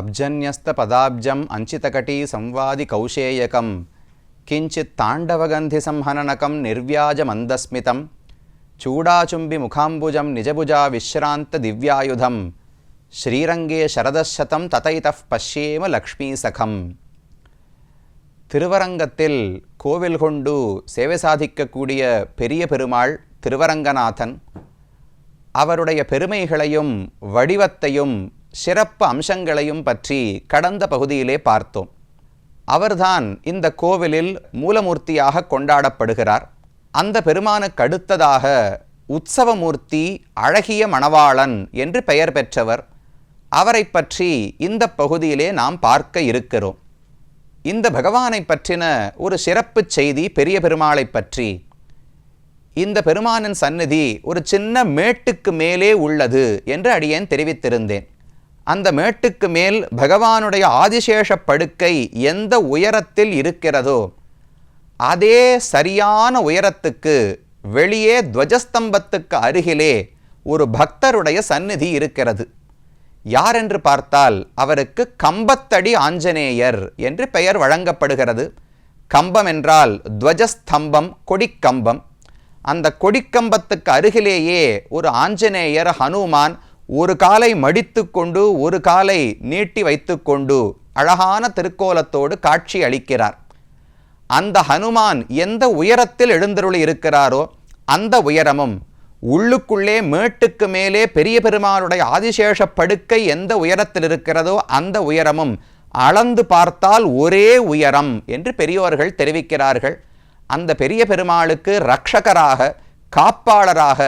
అబ్జన్యస్తపదాబ్జం అంచితకటీ సంవాది కౌశేయకం కించిత్ తాండవగంధి సంహననకం నిర్వ్యాజమందస్మితం చూడాచుంబి ముఖాంబుజం నిజభుజా విశ్రాంత దివ్యాయుధం ஸ்ரீரங்கே சரதசதம் ததைதப் பஷ்யேம லக்ஷ்மி சகம் திருவரங்கத்தில் கோவில் கொண்டு சேவை சாதிக்கக்கூடிய பெரிய பெருமாள் திருவரங்கநாதன் அவருடைய பெருமைகளையும் வடிவத்தையும் சிறப்பு அம்சங்களையும் பற்றி கடந்த பகுதியிலே பார்த்தோம். அவர்தான் இந்த கோவிலில் மூலமூர்த்தியாக கொண்டாடப்படுகிறார். அந்த பெருமானுக்கு அடுத்ததாக உற்சவமூர்த்தி அழகிய மணவாளன் என்று பெயர் பெற்றவர். அவரை பற்றி இந்த பகுதியிலே நாம் பார்க்க இருக்கிறோம். இந்த பகவானை பற்றின ஒரு சிறப்பு செய்தி பெரிய பெருமாளை பற்றி. இந்த பெருமானின் சந்நிதி ஒரு சின்ன மேட்டுக்கு மேலே உள்ளது என்று அடியேன் தெரிவித்திருந்தேன். அந்த மேட்டுக்கு மேல் பகவானுடைய ஆதிசேஷ படுக்கை எந்த உயரத்தில் இருக்கிறதோ அதே சரியான உயரத்துக்கு வெளியே துவஜஸ்தம்பத்துக்கு அருகிலே ஒரு பக்தருடைய சந்நிதி இருக்கிறது. யார் என்று பார்த்தால் அவருக்கு கம்பத்தடி ஆஞ்சநேயர் என்று பெயர் வழங்கப்படுகிறது. கம்பம் என்றால் துவஜஸ்தம்பம் கொடிக்கம்பம். அந்த கொடிக்கம்பத்துக்கு அருகிலேயே ஒரு ஆஞ்சநேயர் ஹனுமான் ஒரு காலை மடித்து கொண்டு ஒரு காலை நீட்டி வைத்துக்கொண்டு அழகான திருக்கோலத்தோடு காட்சி அளிக்கிறார். அந்த ஹனுமான் எந்த உயரத்தில் எழுந்தருளி இருக்கிறாரோ அந்த உயரமும் உள்ளுக்குள்ளே மேட்டுக்கு மேலே பெரிய பெருமானுடைய ஆதிசேஷ படுக்கை எந்த உயரத்தில் இருக்கிறதோ அந்த உயரமும் அளந்து பார்த்தால் ஒரே உயரம் என்று பெரியோர்கள் தெரிவிக்கிறார்கள். அந்த பெரிய பெருமாளுக்கு ரக்ஷகராக காப்பாளராக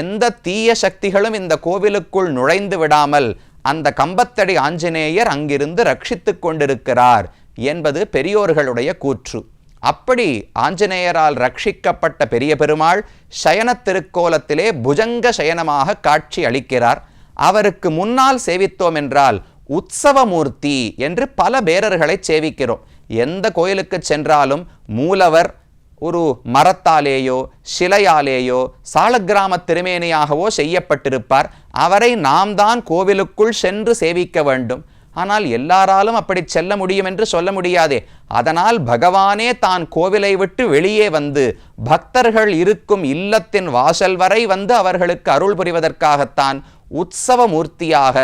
எந்த தீய சக்திகளும் இந்த கோவிலுக்குள் நுழைந்து விடாமல் அந்த கம்பத்தடி ஆஞ்சநேயர் அங்கிருந்து ரட்சித்து கொண்டிருக்கிறார் என்பது பெரியோர்களுடைய கூற்று. அப்படி ஆஞ்சநேயரால் ரட்சிக்கப்பட்ட பெரிய பெருமாள் சயன திருக்கோலத்திலே புஜங்க சயனமாக காட்சி அளிக்கிறார். அவருக்கு முன்னால் சேவித்தோம் என்றால் உற்சவமூர்த்தி என்று பல பேரர்களை சேவிக்கிறோம். எந்த கோயிலுக்கு சென்றாலும் மூலவர் ஒரு மரத்தாலேயோ சிலையாலேயோ சாலக்கிராம திருமேனியாகவோ செய்யப்பட்டிருப்பார். அவரை நாம் தான் கோவிலுக்குள் சென்று சேவிக்க வேண்டும். ஆனால் எல்லாராலும் அப்படி செல்ல முடியும் என்று சொல்ல முடியாதே. அதனால் பகவானே தான் கோவிலை விட்டு வெளியே வந்து பக்தர்கள் இருக்கும் இல்லத்தின் வாசல் வரை வந்து அவர்களுக்கு அருள் புரிவதற்காகத்தான் உற்சவ மூர்த்தியாக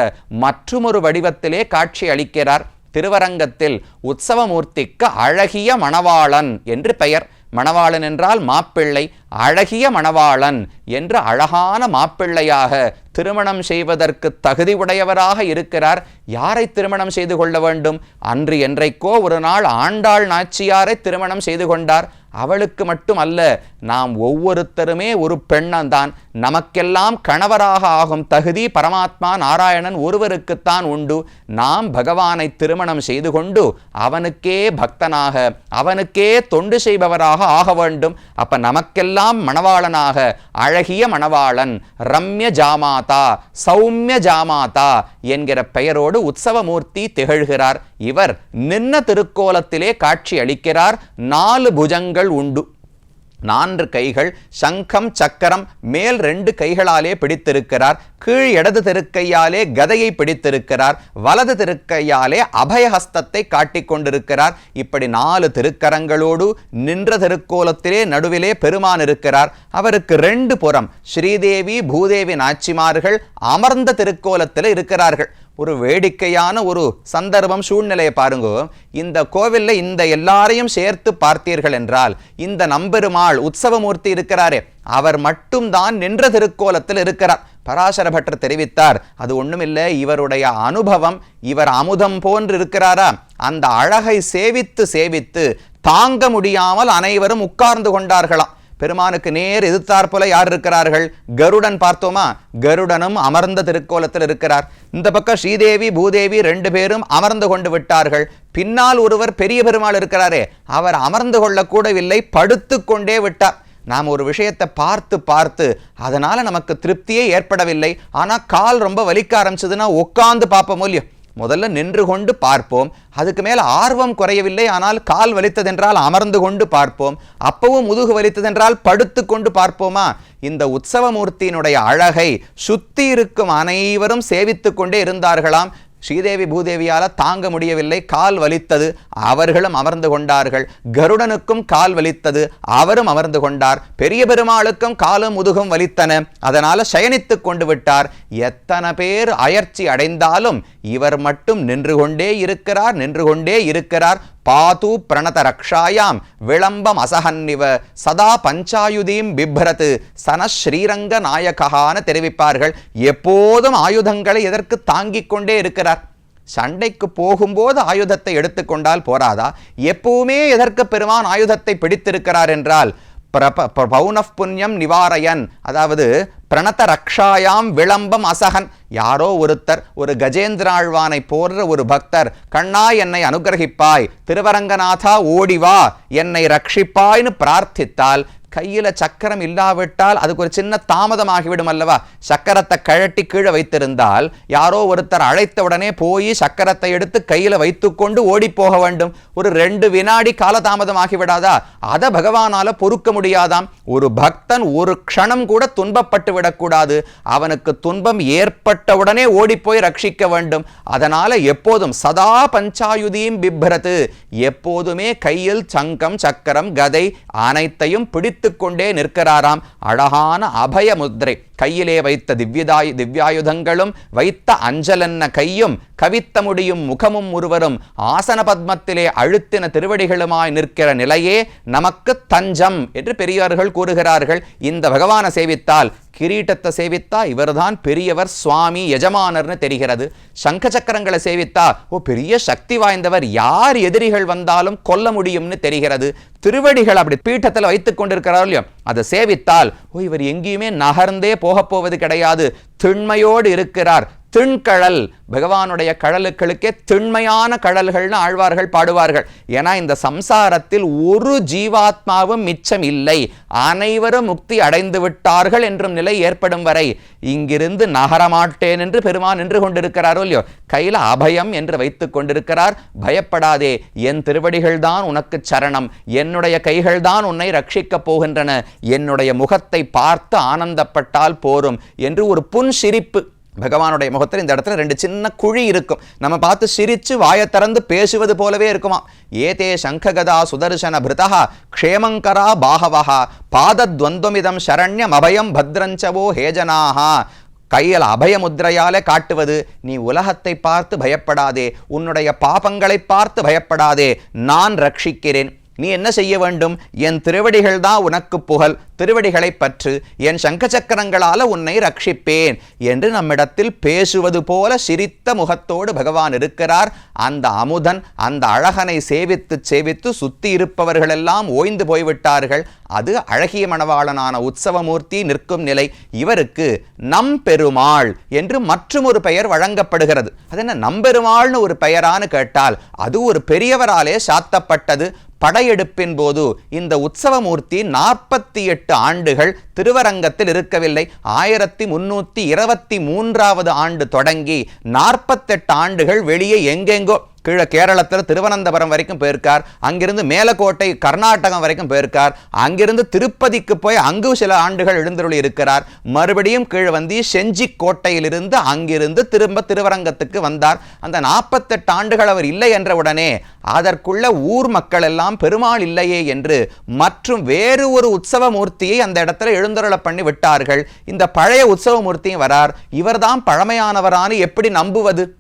மற்றுமொரு வடிவத்திலே காட்சி அளிக்கிறார். திருவரங்கத்தில் உற்சவமூர்த்திக்கு அழகிய மணவாளன் என்று பெயர். மணவாளன் என்றால் மாப்பிள்ளை அழகிய மணவாளன் என்று அழகான மாப்பிள்ளையாக திருமணம் செய்வதற்கு தகுதி உடையவராக இருக்கிறார். யாரை திருமணம் செய்து கொள்ள வேண்டும்? அன்று என்றைக்கோ ஒரு நாள் ஆண்டாள் நாச்சியாரை திருமணம் செய்து கொண்டார். அவளுக்கு மட்டும் அல்ல நாம் ஒவ்வொருத்தருமே ஒரு பெண்ணந்தான். நமக்கெல்லாம் கணவராக ஆகும் தகுதி பரமாத்மா நாராயணன் ஒருவருக்குத்தான் உண்டு. நாம் பகவானை திருமணம் செய்து கொண்டு அவனுக்கே பக்தனாக அவனுக்கே தொண்டு செய்பவராக ஆக வேண்டும். அப்ப நமக்கெல்லாம் மணவாளனாக அழகிய மணவாளன் ரம்ய ஜாமாதா சௌமிய ஜாமாதா என்கிற பெயரோடு உற்சவமூர்த்தி திகழ்கிறார். இவர் நின்ன திருக்கோலத்திலே காட்சி அளிக்கிறார். நாலு புஜங்கள் உண்டு. நான்கு கைகள் சங்கம் சக்கரம் மேல் ரெண்டு கைகளாலே பிடித்திருக்கிறார். கீழ் இடது திருக்கையாலே கதையை பிடித்திருக்கிறார். வலது திருக்கையாலே அபயஹஸ்தத்தை காட்டிக்கொண்டிருக்கிறார் இப்படி நாலு திருக்கரங்களோடு நின்ற திருக்கோலத்திலே நடுவிலே பெருமான் இருக்கிறார். அவருக்கு ரெண்டு புறம் ஸ்ரீதேவி பூதேவி நாச்சிமார்கள் அமர்ந்த திருக்கோலத்தில் இருக்கிறார்கள். ஒரு வேடிக்கையான ஒரு சந்தர்ப்பம் சூழ்நிலையை பாருங்க. இந்த கோவிலில் இந்த எல்லாரையும் சேர்த்து பார்த்தீர்கள் என்றால் இந்த நம்பெருமாள் உற்சவமூர்த்தி இருக்கிறாரே அவர் மட்டும்தான் நின்ற திருக்கோலத்தில் இருக்கிறார். பராசர பட்டர் தெரிவித்தார் அது ஒண்ணுமில்லை இவருடைய அனுபவம் இவர் அமுதம் போன்று இருக்கிறாரா? அந்த அழகை சேவித்து சேவித்து தாங்க முடியாமல் அனைவரும் உட்கார்ந்து கொண்டார்களாம். பெருமானுக்கு நேர் எதிர்த்தாற்போல யார் இருக்கிறார்கள்? கருடன் பார்த்தோமா? கருடனும் அமர்ந்த திருக்கோலத்தில் இருக்கிறார். இந்த பக்கம் ஸ்ரீதேவி பூதேவி ரெண்டு பேரும் அமர்ந்து கொண்டு விட்டார்கள். பின்னால் ஒருவர் பெரிய பெருமாள் இருக்கிறாரே அவர் அமர்ந்து கொள்ளக்கூடவில்லை படுத்து கொண்டே விட்டார். நாம் ஒரு விஷயத்தை பார்த்து பார்த்து அதனால் நமக்கு திருப்தியே ஏற்படவில்லை. ஆனால் கால் ரொம்ப வலிக்க ஆரம்பிச்சதுன்னா உட்காந்து பார்ப்போம் இல்லையோ? முதல்ல நின்று கொண்டு பார்ப்போம். அதுக்கு மேல் ஆர்வம் குறையவில்லை ஆனால் கால் வலித்ததென்றால் அமர்ந்து கொண்டு பார்ப்போம். அப்பவும் முதுகு வலித்ததென்றால் படுத்து கொண்டு பார்ப்போமா? இந்த உற்சவமூர்த்தியினுடைய அழகை சுத்தி இருக்கும் அனைவரும் சேவித்து கொண்டே இருந்தார்களாம். ஸ்ரீதேவி பூதேவியால் தாங்க முடியவில்லை கால் வலித்தது. அவர்களும் அமர்ந்து கொண்டார்கள். கருடனுக்கும் கால் வலித்தது. அவரும் அமர்ந்து கொண்டார். பெரிய பெருமாளுக்கும் காலும் முதுகும் வலித்தன. அதனால் சயனித்துக் கொண்டு விட்டார். எத்தனை பேர் அயற்சி அடைந்தாலும் இவர் மட்டும் நின்று கொண்டே இருக்கிறார் நின்று கொண்டே இருக்கிறார். பாது பிரணத ரக்ஷாயாம் விளம்பம் அசஹன்னிவ. சதா பஞ்சாயுதீம் பிப்ரது. சன ஸ்ரீரங்க நாயகான தெரிவிப்பார்கள். எப்போதும் ஆயுதங்களை எதற்கு தாங்கிக் கொண்டே இருக்கிறார் சண்டைக்கு போகும்போது ஆயுதத்தை எடுத்துக்கொண்டால் போராதா? எப்பவுமே எதற்கு பெருமான் ஆயுதத்தை பிடித்திருக்கிறார் என்றால் பிரப பௌனப் புண்ணியம் நிவாரயன் அதாவது பிரணத ரக்ஷாயாம் விளம்பம் அசகன் யாரோ ஒருத்தர் ஒரு கஜேந்திராழ்வானை போன்ற ஒரு பக்தர் கண்ணா என்னை அனுகிரகிப்பாய் திருவரங்கநாதா ஓடிவா என்னை ரட்சிப்பாய்னு பிரார்த்தித்தால் கையில சக்கரம் இல்லாவிட்டால் அதுக்கு ஒரு சின்ன தாமதமாகிவிடும் அல்லவா? சக்கரத்தை கழட்டி கீழே வைத்திருந்தால் யாரோ ஒருத்தர் அழைத்த உடனே போய் சக்கரத்தை எடுத்து கையில வைத்துக்கொண்டு ஓடி போக வேண்டும். ஒரு ரெண்டு வினாடி காலதாமதமாகி விடாதா அதை பகவானால பொறுக்க முடியாதாம். ஒரு பக்தன் ஒரு க்ஷணம் கூட துன்பப்பட்டு விடக்கூடாது. அவனுக்கு துன்பம் ஏற்பட்ட உடனே ஓடி ரட்சிக்க வேண்டும். அதனால எப்போதும் சதா பஞ்சாயுதியும் பிப்ரது. எப்போதுமே கையில் சங்கம் சக்கரம் கதை அனைத்தையும் பிடித்து கொண்டே நிற்கிறாராம். அழகான அபய முத்ரை கையிலே வைத்த திவ்யதாய் திவ்யாயுதங்களும் வைத்த அஞ்சலன்ன கையும் கவித்த முடியும் முகமும் ஒருவரும் ஆசன பத்மத்திலே அழுத்தின திருவடிகளுமாய் நிற்கிற நிலையே நமக்கு தஞ்சம் என்று பெரியார்கள் கூறுகிறார்கள். இந்த பகவானை சேவித்தால் கிரீட்டத்தை சேவித்தா இவர்தான் பெரியவர் சுவாமி எஜமானர்னு தெரிகிறது. சங்க சக்கரங்களை சேவித்தா ஓ பெரிய சக்தி வாய்ந்தவர் யார் எதிரிகள் வந்தாலும் கொல்ல முடியும்னு தெரிகிறது. திருவடிகள் அப்படி பீட்டத்தில் வைத்துக் கொண்டிருக்கிறார் இல்லையோ அதை சேவித்தால் ஓ இவர் எங்கேயுமே நகர்ந்தே போகப் போவது கிடையாது. திண்மையோடு இருக்கிறார். திண்கழல் பகவானுடைய கடலுக்களுக்கே திண்மையான கடல்கள்னு ஆழ்வார்கள் பாடுவார்கள். ஏன்னா இந்த சம்சாரத்தில் ஒரு ஜீவாத்மாவும் மிச்சம் இல்லை. அனைவரும் முக்தி அடைந்து விட்டார்கள் என்றும் நிலை ஏற்படும் வரை இங்கிருந்து நகரமாட்டேன் என்று பெருமான் நின்று கொண்டிருக்கிறாரோ இல்லையோ? கையில் அபயம் என்று வைத்துக் கொண்டிருக்கிறார். பயப்படாதே என் திருவடிகள் தான் உனக்கு சரணம். என்னுடைய கைகள் தான் உன்னை ரட்சிக்கப் போகின்றன. என்னுடைய முகத்தை பார்த்து ஆனந்தப்பட்டால் போரும் என்று ஒரு புன் சிரிப்பு பகவானுடைய முகத்தில் இந்த இடத்துல ரெண்டு சின்ன குழி இருக்கும். நம்ம பார்த்து சிரிச்சு வாயை திறந்து பேசுவது போலவே இருக்குமா? ஏதே சங்ககதா சுதர்சன பிருதா க்ஷேமங்கரா பாகவஹா பாதத்வந்தமிதம் சரண்யம் அபயம் பத்ரஞ்சவோ ஹேஜனாகா கையில் அபயமுத்ரையாலே காட்டுவது நீ உலகத்தை பார்த்து பயப்படாதே உன்னுடைய பாபங்களை பார்த்து பயப்படாதே நான் ரட்சிக்கிறேன். நீ என்ன செய்ய வேண்டும்? என் திருவடிகள் தான் உனக்கு புகழ். திருவடிகளை பற்று. என் சங்க சக்கரங்களால உன்னை ரட்சிப்பேன் என்று நம்மிடத்தில் பேசுவது போல சிரித்த முகத்தோடு பகவான் இருக்கிறார். அந்த அமுதன் அந்த அழகனை சேவித்து சேவித்து சுத்தி இருப்பவர்களெல்லாம் ஓய்ந்து போய்விட்டார்கள். அது அழகிய மணவாளனான உற்சவமூர்த்தி நிற்கும் நிலை. இவருக்கு நம்பெருமாள் என்று மற்றொரு பெயர் வழங்கப்படுகிறது. அது என்ன நம்பெருமாள்னு ஒரு பெயரான்னு கேட்டால் அது ஒரு பெரியவராலே சாத்தப்பட்டது. படையெடுப்பின் போது இந்த உற்சவமூர்த்தி நாற்பத்தி எட்டு ஆண்டுகள் திருவரங்கத்தில் இருக்கவில்லை. ஆயிரத்தி முன்னூத்தி இருபத்தி மூன்றாவது ஆண்டு தொடங்கி நாற்பத்தெட்டு ஆண்டுகள் வெளியே எங்கெங்கோ கீழே கேரளத்தில் திருவனந்தபுரம் வரைக்கும் போயிருக்கார். அங்கிருந்து மேலக்கோட்டை கர்நாடகம் வரைக்கும் போயிருக்கார். அங்கிருந்து திருப்பதிக்கு போய் அங்கு சில ஆண்டுகள் எழுந்தருளி இருக்கிறார். மறுபடியும் கீழே வந்து செஞ்சி கோட்டையிலிருந்து அங்கிருந்து திரும்ப திருவரங்கத்துக்கு வந்தார். அந்த நாற்பத்தெட்டு ஆண்டுகள் அவர் இல்லை என்ற உடனே அதற்குள்ள ஊர் மக்கள் எல்லாம் பெருமாள் இல்லையே என்று மற்றும் வேறு ஒரு உற்சவ மூர்த்தியை அந்த இடத்துல எழுந்தருள பண்ணி விட்டார்கள். இந்த பழைய உற்சவ மூர்த்தியும் வரார். இவர்தான் பழமையானவரான எப்படி நம்புவது?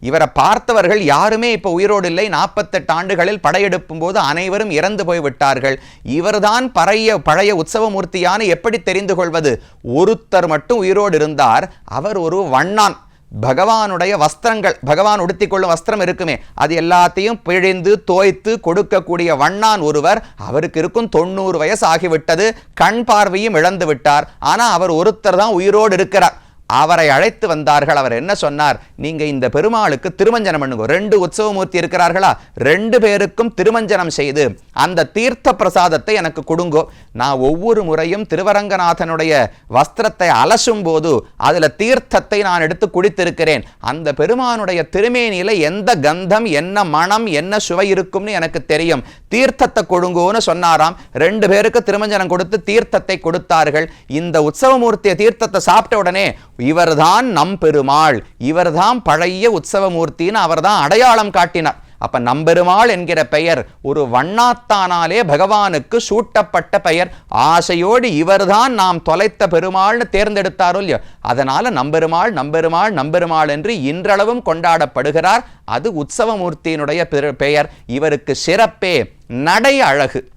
இவரை பார்த்தவர்கள் யாருமே இப்போ உயிரோடு இல்லை. நாற்பத்தெட்டு ஆண்டுகளில் படையெடுப்பும் போது அனைவரும் இறந்து போய் விட்டார்கள். இவர்தான் பழைய பழைய உற்சவமூர்த்தியான எப்படி தெரிந்து கொள்வது? ஒருத்தர் மட்டும் உயிரோடு இருந்தார். அவர் ஒரு வண்ணான். பகவானுடைய வஸ்திரங்கள் பகவான் உடுத்திக்கொள்ளும் வஸ்திரம் இருக்குமே. அது எல்லாத்தையும் பிழிந்து தோய்த்து கொடுக்கக்கூடிய வண்ணான் ஒருவர். அவருக்கு இருக்கும் தொண்ணூறு வயசு ஆகிவிட்டது. கண் பார்வையும் இழந்து விட்டார். ஆனால் அவர் ஒருத்தர் தான் உயிரோடு இருக்கிறார். அவரை அழைத்து வந்தார்கள். அவர் என்ன சொன்னார்? நீங்க இந்த பெருமாளுக்கு திருமஞ்சனம் பண்ணுங்க. ரெண்டு உற்சவமூர்த்தி இருக்கிறார்களா? ரெண்டு பேருக்கும் திருமஞ்சனம் செய்து அந்த தீர்த்த பிரசாதத்தை எனக்கு கொடுங்கோ. நான் ஒவ்வொரு முறையும் திருவரங்கநாதனுடைய வஸ்திரத்தை அலசும் போது அதுல தீர்த்தத்தை நான் எடுத்து குடித்திருக்கிறேன். அந்த பெருமானுடைய திருமேனியில எந்த கந்தம் என்ன மனம் என்ன சுவை இருக்கும்னு எனக்கு தெரியும். தீர்த்தத்தை கொடுங்கோன்னு சொன்னாராம். ரெண்டு பேருக்கு திருமஞ்சனம் கொடுத்து தீர்த்தத்தை கொடுத்தார்கள். இந்த உற்சவமூர்த்திய தீர்த்தத்தை சாப்பிட்ட உடனே இவர்தான் நம் பெருமாள் இவர்தான் பழைய உற்சவமூர்த்தின்னு அவர்தான் அடையாளம் காட்டினார். அப்ப நம்பெருமாள் என்கிற பெயர் ஒரு வண்ணாத்தானாலே பகவானுக்கு சூட்டப்பட்ட பெயர். ஆசையோடு இவர்தான் நாம் தொலைத்த பெருமாள்னு தேர்ந்தெடுத்தாரோ இல்லையோ? அதனால நம்பெருமாள் நம்பெருமாள் நம்பெருமாள் என்று இன்றளவும் கொண்டாடப்படுகிறார். அது உற்சவமூர்த்தியினுடைய பெரு- பெயர். இவருக்கு சிறப்பே நடை அழகு.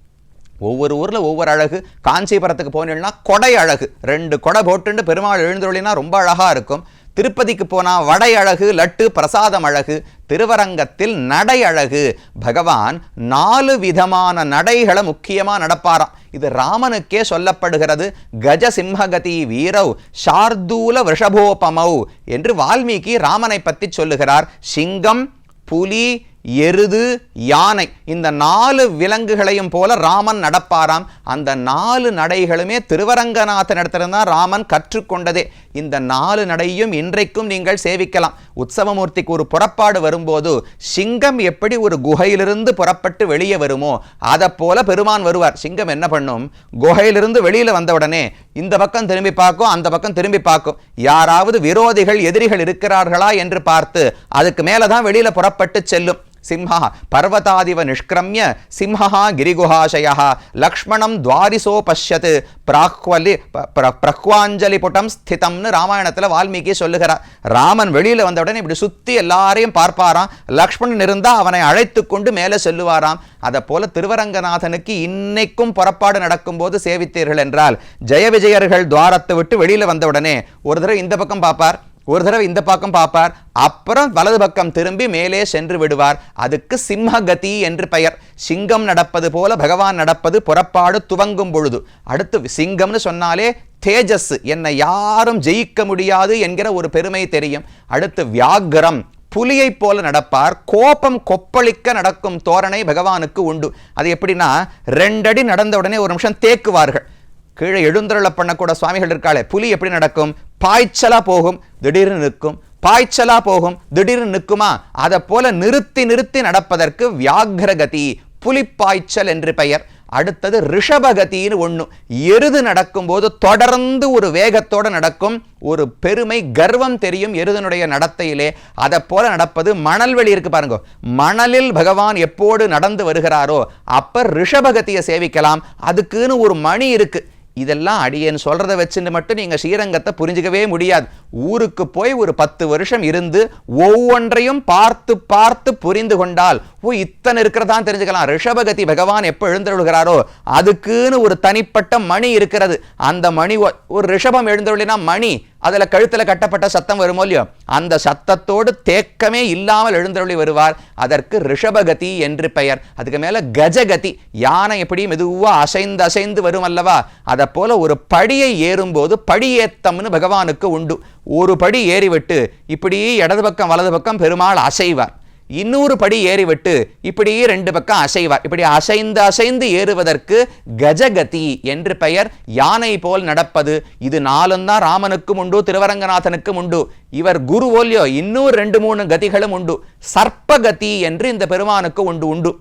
ஒவ்வொரு ஊரில் ஒவ்வொரு அழகு. காஞ்சிபுரத்துக்கு போனீங்கன்னா கொடை அழகு. ரெண்டு கொடை போட்டுண்டு பெருமாள் எழுந்துருளினா ரொம்ப அழகாக இருக்கும். திருப்பதிக்கு போனால் வடை அழகு லட்டு பிரசாதம் அழகு. திருவரங்கத்தில் நடை அழகு. பகவான் நாலு விதமான நடைகளை முக்கியமாக நடப்பாராம். இது ராமனுக்கே சொல்லப்படுகிறது. கஜ சிம்மகதி வீரவ் ஷார்தூல விஷபோபமௌ என்று வால்மீகி ராமனை பற்றி சொல்லுகிறார். சிங்கம் புலி எருது யானை. இந்த நாலு விலங்குகளையும் போல ராமன் நடப்பாராம். அந்த நாலு நடைகளுமே திருவரங்கநாதனிடத்திலிருந்து தான் ராமன் கற்றுக்கொண்டதே. இந்த நாலு நடையும் இன்றைக்கும் நீங்கள் சேவிக்கலாம். உற்சவமூர்த்திக்கு ஒரு புறப்பாடு வரும்போது சிங்கம் எப்படி ஒரு குகையிலிருந்து புறப்பட்டு வெளியே வருமோ அதை போல பெருமான் வருவார். சிங்கம் என்ன பண்ணும்? குகையிலிருந்து வெளியில் வந்தவுடனே இந்த பக்கம் திரும்பி பார்க்கும் அந்த பக்கம் திரும்பி பார்க்கும். யாராவது விரோதிகள் எதிரிகள் இருக்கிறார்களா? என்று பார்த்து அதுக்கு மேலே தான் வெளியில் புறப்பட்டு செல்லும். சிம்ஹா பர்வதாதிவ நிஷ்கிரமிய சிம்ஹா கிரிகுஹாசய லக்ஷ்மணம் துவாரிசோ பஷ்யத். பிராக்வலி ப- பிர- புட்டம் ஸ்திதம்னு ராமாயணத்தில் வால்மீகி சொல்லுகிறார். ராமன் வெளியில் வந்த உடனே இப்படி சுற்றி எல்லாரையும் பார்ப்பாராம். லக்ஷ்மணன் இருந்தால் அவனை அழைத்து கொண்டு மேலே செல்லுவாராம். அதை போல திருவரங்கநாதனுக்கு இன்னைக்கும் புறப்பாடு நடக்கும்போது சேவித்தீர்கள் என்றால் ஜெய விஜயர்கள் துவாரத்தை விட்டு வெளியில் வந்த உடனே ஒரு தடவை இந்த பக்கம் பார்ப்பார். ஒரு தடவை இந்த பக்கம் பார்ப்பார் அப்புறம் வலது பக்கம் திரும்பி மேலே சென்று விடுவார். அதுக்கு சிம்மகதி என்று பெயர். சிங்கம் நடப்பது போல பகவான் நடப்பது புறப்பாடு துவங்கும் பொழுது. அடுத்து சிங்கம்னு சொன்னாலே தேஜஸ் என்னை யாரும் ஜெயிக்க முடியாது என்கிற ஒரு பெருமை தெரியும். அடுத்து வியாகரம் புலியைப் போல நடப்பார். கோபம் கொப்பளிக்க நடக்கும் தோரணை பகவானுக்கு உண்டு. அது எப்படின்னா ரெண்டடி நடந்த உடனே ஒரு நிமிஷம் தேக்குவார்கள். கீழே எழுந்தருள பண்ணக்கூட சுவாமிகள் இருக்காளே. புலி எப்படி நடக்கும்? பாய்ச்சலா போகும் திடீர்னு நிற்கும். பாய்ச்சலா போகும் திடீர்னு நிற்குமா? அதை போல நிறுத்தி நிறுத்தி நடப்பதற்கு வியாகிரகதி புலிப்பாய்ச்சல் என்று பெயர். அடுத்தது ரிஷபகதின்னு ஒண்ணு. எருது நடக்கும்போது தொடர்ந்து ஒரு வேகத்தோட நடக்கும். ஒரு பெருமை கர்வம் தெரியும் எருதனுடைய நடத்தையிலே. அதை போல நடப்பது மணல் வெளி இருக்கு பாருங்க. மணலில் பகவான் எப்போடு நடந்து வருகிறாரோ அப்ப ரிஷபகத்தியை சேவிக்கலாம். அதுக்குன்னு ஒரு மணி இருக்கு. இதெல்லாம் அடியேன் சொல்கிறத வச்சுட்டு மட்டும் நீங்கள் ஸ்ரீரங்கத்தை புரிஞ்சுக்கவே முடியாது. ஊருக்கு போய் ஒரு பத்து வருஷம் இருந்து ஒவ்வொன்றையும் பார்த்து பார்த்து புரிந்து கொண்டால் ஓ இத்தனை இருக்கிறதான் தெரிஞ்சுக்கலாம். ரிஷபகதி பகவான் எப்போ எழுந்தருள்கிறாரோ அதுக்குன்னு ஒரு தனிப்பட்ட மணி இருக்கிறது. அந்த மணி ஒரு ரிஷபம் எழுந்தருளினா மணி அதில் கழுத்தில் கட்டப்பட்ட சத்தம் வருமோ இல்லையோ? அந்த சத்தத்தோடு தேக்கமே இல்லாமல் எழுந்தருளி வருவார். அதற்கு ரிஷபகதி என்று பெயர். அதுக்கு மேலே கஜகதி. யானை எப்படி மெதுவாக அசைந்து அசைந்து வரும் அல்லவா? அதை போல ஒரு படியை ஏறும்போது படியேத்தம்னு பகவானுக்கு உண்டு. ஒரு படி ஏறிவிட்டு இப்படி இடது பக்கம் வலது பக்கம் பெருமாள் அசைவார். இன்னொரு படி ஏறிவிட்டு இப்படியே ரெண்டு பக்கம் அசைவார் இப்படி அசைந்து அசைந்து ஏறுவதற்கு கஜகதி என்று பெயர். யானை போல் நடப்பது. இது நாலும் தான் ராமனுக்கும் உண்டு திருவரங்கநாதனுக்கும் உண்டு. இவர் குரு ஓல்யோ இன்னும் ரெண்டு மூணு கதிகளும் உண்டு. சர்ப்பகதி என்று இந்த பெருமானுக்கு உண்டு உண்டு.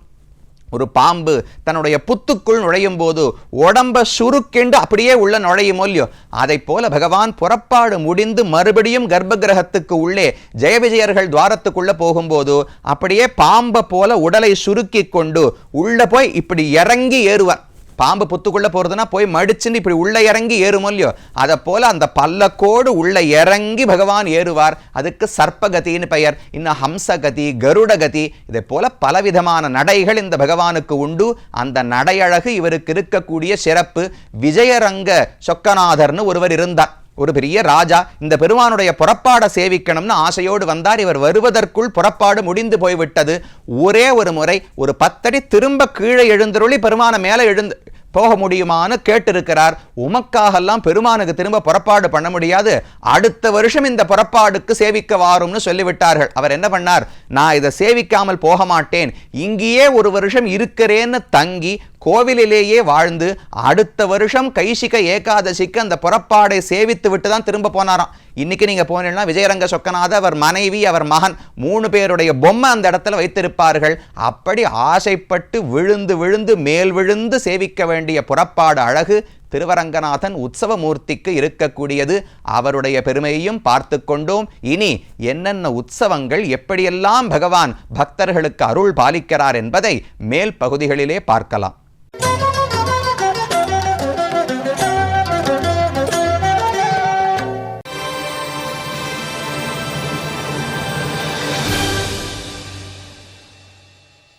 ஒரு பாம்பு தன்னுடைய புத்துக்குள் நுழையும் போது உடம்ப சுருக்கெண்டு அப்படியே உள்ள நுழையுமோ இல்லையோ? அதை போல பகவான் புறப்பாடு முடிந்து மறுபடியும் கர்ப்ப கிரகத்துக்கு உள்ளே ஜெய விஜயர்கள் துவாரத்துக்குள்ள போகும்போது அப்படியே பாம்பை போல உடலை சுருக்கி கொண்டு உள்ள போய் இப்படி இறங்கி ஏறுவார். பாம்பு புத்துக்குள்ளே போறதுன்னா போய் மடிச்சுன்னு இப்படி உள்ள இறங்கி ஏறுமோ இல்லையோ? அதை போல அந்த பல்லக்கோடு உள்ள இறங்கி பகவான் ஏறுவார். அதுக்கு சர்ப்பகதின்னு பெயர். இன்னும் ஹம்சகதி கருடகதி இதை போல பலவிதமான நடைகள் இந்த பகவானுக்கு உண்டு. அந்த நடையழகு இவருக்கு இருக்கக்கூடிய சிறப்பு. விஜயரங்க சொக்கநாதர்னு ஒருவர் இருந்தார். ஒரு பெரிய ராஜா. இந்த பெருமானுடைய புறப்பாடை சேவிக்கணும்னு ஆசையோடு வந்தார். இவர் வருவதற்குள் புறப்பாடு முடிந்து போய்விட்டது. ஒரே ஒரு முறை ஒரு பத்தடி திரும்ப கீழே எழுந்தருளி பெருமான மேலே எழுந்து போக முடியுமான்னு கேட்டிருக்கிறார். உமக்காகலாம் பெருமானுக்கு திரும்ப புறப்பாடு பண்ண முடியாது. அடுத்த வருஷம் இந்த புறப்பாடுக்கு சேவிக்க வாரும்னு சொல்லிவிட்டார்கள். அவர் என்ன பண்ணார்? நான் இதை சேவிக்காமல் போக மாட்டேன். இங்கேயே ஒரு வருஷம் இருக்கிறேன்னு தங்கி கோவிலிலேயே வாழ்ந்து அடுத்த வருஷம் கைசிக ஏகாதசிக்கு அந்த புறப்பாடை சேவித்து விட்டு தான் திரும்ப போனாராம். இன்னைக்கு நீங்க போனீங்கன்னா விஜயரங்க சொக்கநாத அவர் மனைவி அவர் மகன் மூணு பேருடைய பொம்மை அந்த இடத்துல வைத்திருப்பார்கள். அப்படி ஆசைப்பட்டு விழுந்து விழுந்து மேல் விழுந்து சேவிக்க வேண்டிய புறப்பாடு அழகு திருவரங்கநாதன் உற்சவமூர்த்திக்கு இருக்கக்கூடியது. அவருடைய பெருமையையும் பார்த்து கொண்டோம். இனி என்னென்ன உற்சவங்கள் எப்படியெல்லாம் பகவான் பக்தர்களுக்கு அருள் பாலிக்கிறார் என்பதை மேல் பகுதிகளிலே பார்க்கலாம்.